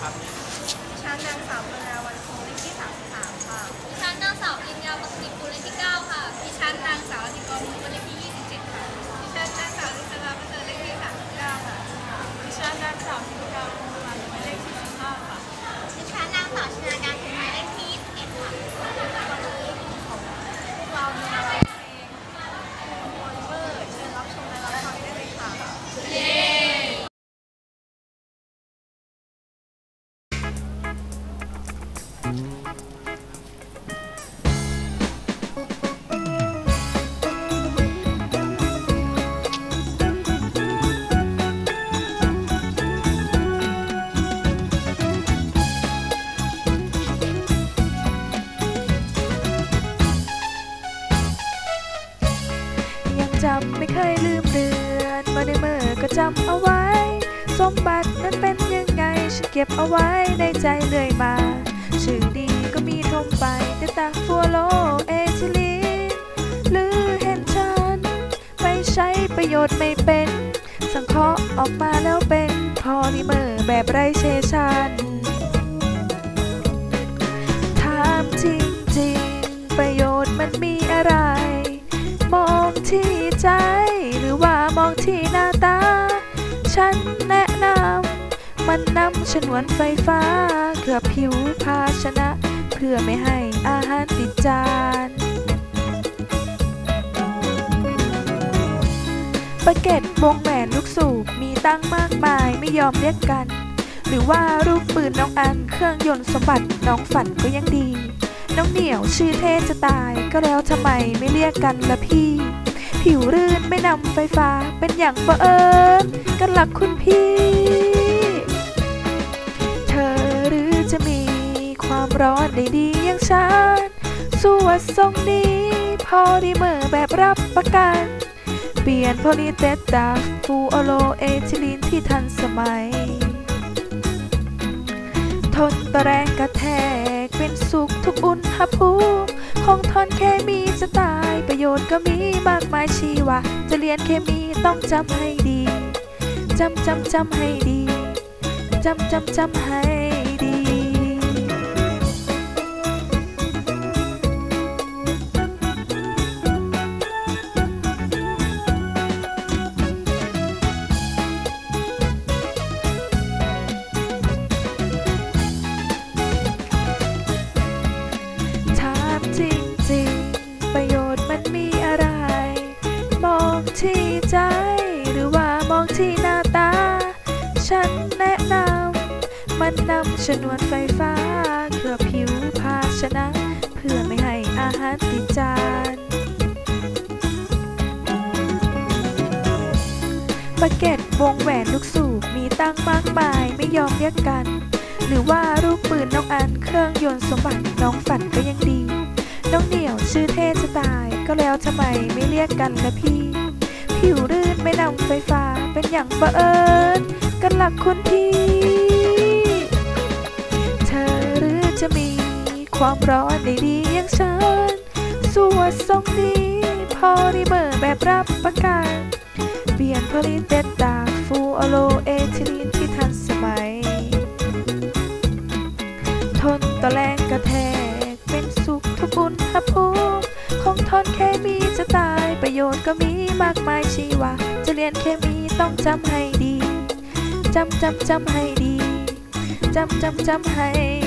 ครับ ชั้นนางสาวปนาวั จำไม่เคยลืมเรือนมาในเมื่อก็จำเอาไว้ สมบัตินั้นเป็นยังไง ฉันเก็บเอาไว้ในใจเรื่อยมา ชื่อดีก็มีทมไปแต่ตาฟัวโลเอทิลีนหรือเห็นฉัน ไม่ใช้ประโยชน์ไม่เป็น สังเคราะห์ออกมาแล้วเป็นพอลิเมอร์แบบไรเชชัน ที่หน้าตา ฉันแนะนำมันนำชนวนไฟฟ้า เกือบผิวภาชนะ เพื่อไม่ให้อาหารติดจานปาเก็ตวงแหวนลูกสูบมีตั้งมากมายไม่ยอมเรียกกัน หรือว่ารูปปืนน้องอันเครื่องยนต์สมบัติน้องฝันก็ยังดี น้องเหนียวชื่อเท่จะตายก็แล้วทำไมไม่เรียกกันละพี่ ผิวรื่นไม่นำไฟฟ้าเป็นอย่างบังเอิญกันหลักคุณพี่ เธอหรือจะมีความร้อนได้ดีอย่างฉันสู้ว่าทรงนี้ พอดีเมื่อแบบรับประกัน เปลี่ยนโพลีเตตตาฟูโอโลเอทิลีนที่ทันสมัย ทนต่อแรงกระแทกเป็นสุขทุกอุณหภูมิคงทนเคมีจะตาย ก็มีมากมายชีวะ จะเรียนเคมีต้องจำให้ดี จำจำจำให้ดี จำจำจำให้ มันนำชนวนไฟฟ้า เคลือบผิวภาชนะ เพื่อไม่ให้อาหารติดจาน ปาเก็ตวงแหวนลูกสูบมีตั้งมากมายไม่ยอมเรียกกัน หรือว่ารูปปืนน้องอันเครื่องยนต์สมบัติน้องฝันก็ยังดี น้องเหนียวชื่อเท่จะตาย ก็แล้วทำไมไม่เรียกกันละพี่ ผิวรื่นไม่นำไฟฟ้าเป็นอย่างบังเอิญกันหลักคุณพี่ จะมีความร้อนได้ดีอย่างฉันสว่าทรงนี้ พอดีเบอร์แบบรับประกัน เปลี่ยนผลิตเตตตาฟูอโลเอทิลีนที่ทันสมัย ทนต่อแรงกระแทก เป็นสุขทุกอุณหภูมิคงทนเคมีจะตายประโยชน์ก็มีมากมายชีวะ จะเรียนเคมีต้องจำให้ดี จำจำจำให้ดี จำจำจำให้